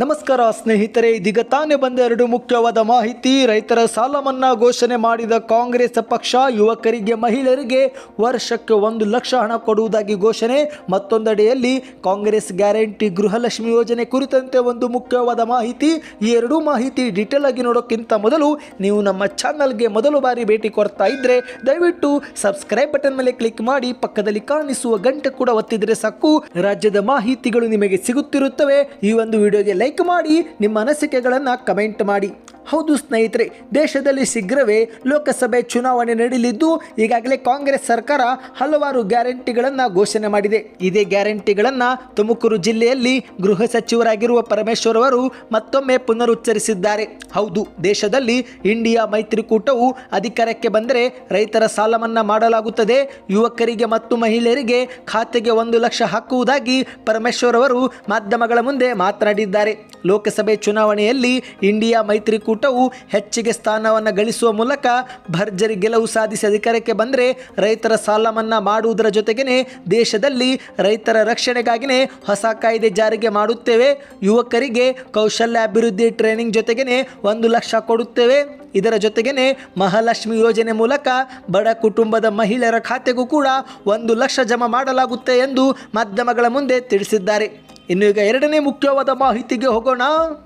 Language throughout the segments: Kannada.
ನಮಸ್ಕಾರ ಸ್ನೇಹಿತರೆ, ಇದೀಗ ತಾನೇ ಬಂದ ಎರಡು ಮುಖ್ಯವಾದ ಮಾಹಿತಿ. ರೈತರ ಸಾಲ ಮನ್ನಾ ಘೋಷಣೆ ಮಾಡಿದ ಕಾಂಗ್ರೆಸ್ ಪಕ್ಷ ಯುವಕರಿಗೆ, ಮಹಿಳೆಯರಿಗೆ ವರ್ಷಕ್ಕೆ ಒಂದು ಲಕ್ಷ ಹಣ ಕೊಡುವುದಾಗಿ ಘೋಷಣೆ. ಮತ್ತೊಂದೆಡೆಯಲ್ಲಿ ಕಾಂಗ್ರೆಸ್ ಗ್ಯಾರಂಟಿ ಗೃಹಲಕ್ಷ್ಮಿ ಯೋಜನೆ ಕುರಿತಂತೆ ಒಂದು ಮುಖ್ಯವಾದ ಮಾಹಿತಿ. ಈ ಎರಡೂ ಮಾಹಿತಿ ಡೀಟೇಲ್ ಆಗಿ ನೋಡೋಕ್ಕಿಂತ ಮೊದಲು ನೀವು ನಮ್ಮ ಚಾನಲ್ಗೆ ಮೊದಲು ಬಾರಿ ಭೇಟಿ ಕೊಡ್ತಾ ಇದ್ರೆ, ದಯವಿಟ್ಟು ಸಬ್ಸ್ಕ್ರೈಬ್ ಬಟನ್ ಮೇಲೆ ಕ್ಲಿಕ್ ಮಾಡಿ, ಪಕ್ಕದಲ್ಲಿ ಕಾಣಿಸುವ ಗಂಟೆ ಕೂಡ ಒತ್ತಿದ್ರೆ ಸಾಕು. ರಾಜ್ಯದ ಮಾಹಿತಿಗಳು ನಿಮಗೆ ಸಿಗುತ್ತಿರುತ್ತವೆ. ಈ ಒಂದು ವಿಡಿಯೋಗೆ ಲೈಕ್ ಮಾಡಿ ನಿಮ್ಮ ಅನಿಸಿಕೆಗಳನ್ನು ಕಮೆಂಟ್ ಮಾಡಿ. ಹೌದು ಸ್ನೇಹಿತರೆ, ದೇಶದಲ್ಲಿ ಶೀಘ್ರವೇ ಲೋಕಸಭೆ ಚುನಾವಣೆ ನಡೆಯಲಿದ್ದು ಈಗಾಗಲೇ ಕಾಂಗ್ರೆಸ್ ಸರ್ಕಾರ ಹಲವಾರು ಗ್ಯಾರಂಟಿಗಳನ್ನು ಘೋಷಣೆ ಮಾಡಿದೆ. ಇದೇ ಗ್ಯಾರಂಟಿಗಳನ್ನು ತುಮಕೂರು ಜಿಲ್ಲೆಯಲ್ಲಿ ಗೃಹ ಸಚಿವರಾಗಿರುವ ಪರಮೇಶ್ವರ್ ಅವರು ಮತ್ತೊಮ್ಮೆ ಪುನರುಚ್ಚರಿಸಿದ್ದಾರೆ. ಹೌದು, ದೇಶದಲ್ಲಿ ಇಂಡಿಯಾ ಮೈತ್ರಿಕೂಟವು ಅಧಿಕಾರಕ್ಕೆ ಬಂದರೆ ರೈತರ ಸಾಲ ಮನ್ನಾ ಮಾಡಲಾಗುತ್ತದೆ. ಯುವಕರಿಗೆ ಮತ್ತು ಮಹಿಳೆಯರಿಗೆ ಖಾತೆಗೆ ಒಂದು ಲಕ್ಷ ಹಾಕುವುದಾಗಿ ಪರಮೇಶ್ವರ್ ಅವರು ಮಾಧ್ಯಮಗಳ ಮುಂದೆ ಮಾತನಾಡಿದ್ದಾರೆ. ಲೋಕಸಭೆ ಚುನಾವಣೆಯಲ್ಲಿ ಇಂಡಿಯಾ ಮೈತ್ರಿಕೂಟವು ಹೆಚ್ಚಿಗೆ ಸ್ಥಾನವನ್ನು ಗಳಿಸುವ ಮೂಲಕ ಭರ್ಜರಿ ಗೆಲುವು ಸಾಧಿಸಿ ಅಧಿಕಾರಕ್ಕೆ ಬಂದರೆ ರೈತರ ಸಾಲ ಮನ್ನಾ ಮಾಡುವುದರ ಜೊತೆಗೇ ದೇಶದಲ್ಲಿ ರೈತರ ರಕ್ಷಣೆಗಾಗಿನೇ ಹೊಸ ಕಾಯ್ದೆ ಜಾರಿಗೆ ಮಾಡುತ್ತೇವೆ. ಯುವಕರಿಗೆ ಕೌಶಲ್ಯ ಅಭಿವೃದ್ಧಿ ಟ್ರೈನಿಂಗ್ ಜೊತೆಗೇನೆ ಒಂದು ಲಕ್ಷ ಕೊಡುತ್ತೇವೆ. ಇದರ ಜೊತೆಗೇನೆ ಮಹಾಲಕ್ಷ್ಮಿ ಯೋಜನೆ ಮೂಲಕ ಬಡ ಕುಟುಂಬದ ಮಹಿಳೆಯರ ಖಾತೆಗೂ ಕೂಡ ಒಂದು ಲಕ್ಷ ಜಮಾ ಮಾಡಲಾಗುತ್ತೆ ಎಂದು ಮಾಧ್ಯಮಗಳ ಮುಂದೆ ತಿಳಿಸಿದ್ದಾರೆ. ಇನ್ನು ಈಗ ಎರಡನೇ ಮುಖ್ಯವಾದ ಮಾಹಿತಿಗೆ ಹೋಗೋಣ.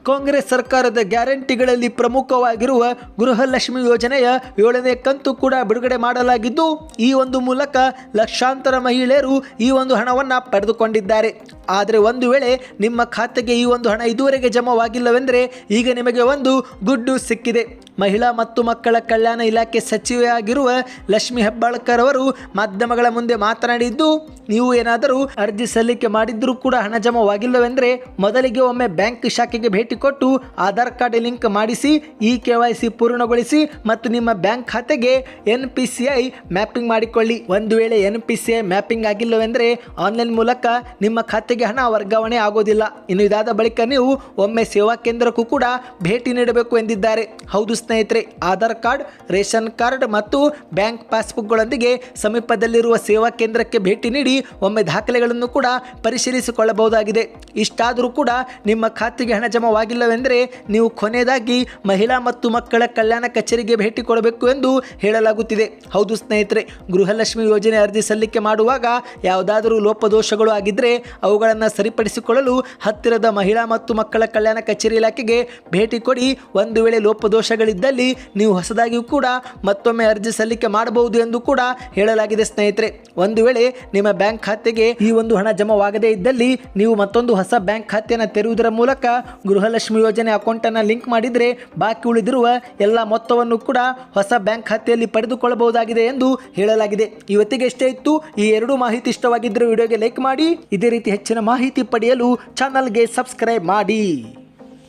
ಕಾಂಗ್ರೆಸ್ ಸರ್ಕಾರದ ಗ್ಯಾರಂಟಿಗಳಲ್ಲಿ ಪ್ರಮುಖವಾಗಿರುವ ಗೃಹಲಕ್ಷ್ಮಿ ಯೋಜನೆಯ ಏಳನೇ ಕಂತು ಕೂಡ ಬಿಡುಗಡೆ ಮಾಡಲಾಗಿದ್ದು, ಈ ಒಂದು ಮೂಲಕ ಲಕ್ಷಾಂತರ ಮಹಿಳೆಯರು ಈ ಒಂದು ಹಣವನ್ನು ಪಡೆದುಕೊಂಡಿದ್ದಾರೆ. ಆದರೆ ಒಂದು ವೇಳೆ ನಿಮ್ಮ ಖಾತೆಗೆ ಈ ಒಂದು ಹಣ ಇದುವರೆಗೆ ಜಮವಾಗಿಲ್ಲವೆಂದರೆ ಈಗ ನಿಮಗೆ ಒಂದು ಗುಡ್ ನ್ಯೂಸ್ ಸಿಕ್ಕಿದೆ. ಮಹಿಳಾ ಮತ್ತು ಮಕ್ಕಳ ಕಲ್ಯಾಣ ಇಲಾಖೆ ಸಚಿವೆಯಾಗಿರುವ ಲಕ್ಷ್ಮಿ ಹೆಬ್ಬಾಳ್ಕರ್ ಅವರು ಮಾಧ್ಯಮಗಳ ಮುಂದೆ ಮಾತನಾಡಿದ್ದು, ನೀವು ಏನಾದರೂ ಅರ್ಜಿ ಸಲ್ಲಿಕೆ ಮಾಡಿದ್ರೂ ಕೂಡ ಹಣ ಜಮಾವಾಗಿಲ್ಲವೆಂದರೆ ಮೊದಲಿಗೆ ಒಮ್ಮೆ ಬ್ಯಾಂಕ್ ಶಾಖೆಗೆ ಭೇಟಿ ಕೊಟ್ಟು ಆಧಾರ್ ಕಾರ್ಡ್ ಲಿಂಕ್ ಮಾಡಿಸಿ ಇ ಕೆ ವೈ ಸಿ ಪೂರ್ಣಗೊಳಿಸಿ ಮತ್ತು ನಿಮ್ಮ ಬ್ಯಾಂಕ್ ಖಾತೆಗೆ N P C I mapping ಮಾಡಿಕೊಳ್ಳಿ. ಒಂದು ವೇಳೆ N P C I mapping ಆಗಿಲ್ಲವೆಂದರೆ online ಮೂಲಕ ನಿಮ್ಮ ಖಾತೆಗೆ ಹಣ ವರ್ಗಾವಣೆ ಆಗೋದಿಲ್ಲ. ಇನ್ನು ಇದಾದ ಬಳಿಕ ನೀವು ಒಮ್ಮೆ ಸೇವಾ ಕೇಂದ್ರಕ್ಕೂ ಕೂಡ ಭೇಟಿ ನೀಡಬೇಕು ಎಂದಿದ್ದಾರೆ. ಹೌದು ಸ್ನೇಹಿತರೆ, ಆಧಾರ್ ಕಾರ್ಡ್, ರೇಷನ್ ಕಾರ್ಡ್ ಮತ್ತು ಬ್ಯಾಂಕ್ ಪಾಸ್ಬುಕ್ಗಳೊಂದಿಗೆ ಸಮೀಪದಲ್ಲಿರುವ ಸೇವಾ ಕೇಂದ್ರಕ್ಕೆ ಭೇಟಿ ನೀಡಿ ಒಮ್ಮೆ ದಾಖಲೆಗಳನ್ನು ಕೂಡ ಪರಿಶೀಲಿಸಿಕೊಳ್ಳಬಹುದಾಗಿದೆ. ಇಷ್ಟಾದರೂ ಕೂಡ ನಿಮ್ಮ ಖಾತೆಗೆ ಹಣ ಜಮವಾಗಿಲ್ಲವೆಂದರೆ ನೀವು ಕೊನೆಯದಾಗಿ ಮಹಿಳಾ ಮತ್ತು ಮಕ್ಕಳ ಕಲ್ಯಾಣ ಕಚೇರಿಗೆ ಭೇಟಿ ಕೊಡಬೇಕು ಎಂದು ಹೇಳಲಾಗುತ್ತಿದೆ. ಹೌದು ಸ್ನೇಹಿತರೆ, ಗೃಹಲಕ್ಷ್ಮಿ ಯೋಜನೆ ಅರ್ಜಿ ಸಲ್ಲಿಕೆ ಮಾಡುವಾಗ ಯಾವುದಾದರೂ ಲೋಪದೋಷಗಳು ಆಗಿದ್ದರೆ ಅವುಗಳನ್ನು ಸರಿಪಡಿಸಿಕೊಳ್ಳಲು ಹತ್ತಿರದ ಮಹಿಳಾ ಮತ್ತು ಮಕ್ಕಳ ಕಲ್ಯಾಣ ಕಚೇರಿ ಇಲಾಖೆಗೆ ಭೇಟಿ ಕೊಡಿ. ಒಂದು ವೇಳೆ ಲೋಪದೋಷಗಳಿದ್ದಲ್ಲಿ ನೀವು ಹೊಸದಾಗಿಯೂ ಕೂಡ ಮತ್ತೊಮ್ಮೆ ಅರ್ಜಿ ಸಲ್ಲಿಕೆ ಮಾಡಬಹುದು ಎಂದು ಕೂಡ ಹೇಳಲಾಗಿದೆ ಸ್ನೇಹಿತರೆ. ಒಂದು ವೇಳೆ ನಿಮ್ಮ ಬ್ಯಾಂಕ್ ಖಾತೆಗೆ ಈ ಒಂದು ಹಣ ಜಮವಾಗದೇ ಇದ್ದಲ್ಲಿ ನೀವು ಮತ್ತೊಂದು ಹೊಸ ಬ್ಯಾಂಕ್ ಖಾತೆಯನ್ನು ತೆರೆಯುವುದರ ಮೂಲಕ ಗೃಹಲಕ್ಷ್ಮಿ ಯೋಜನೆ ಅಕೌಂಟನ್ನು ಲಿಂಕ್ ಮಾಡಿದರೆ ಬಾಕಿ ಉಳಿದಿರುವ ಎಲ್ಲ ಮೊತ್ತವನ್ನು ಕೂಡ ಹೊಸ ಬ್ಯಾಂಕ್ ಖಾತೆಯಲ್ಲಿ ಪಡೆದುಕೊಳ್ಳಬಹುದಾಗಿದೆ ಎಂದು ಹೇಳಲಾಗಿದೆ. ಇವತ್ತಿಗೆ ಎಷ್ಟೇ ಇತ್ತು. ಈ ಎರಡು ಮಾಹಿತಿ ಇಷ್ಟವಾಗಿದ್ದರೆ ವಿಡಿಯೋಗೆ ಲೈಕ್ ಮಾಡಿ. ಇದೇ ರೀತಿ ಹೆಚ್ಚಿನ ಮಾಹಿತಿ ಪಡೆಯಲು ಚಾನಲ್ಗೆ ಸಬ್ಸ್ಕ್ರೈಬ್ ಮಾಡಿ.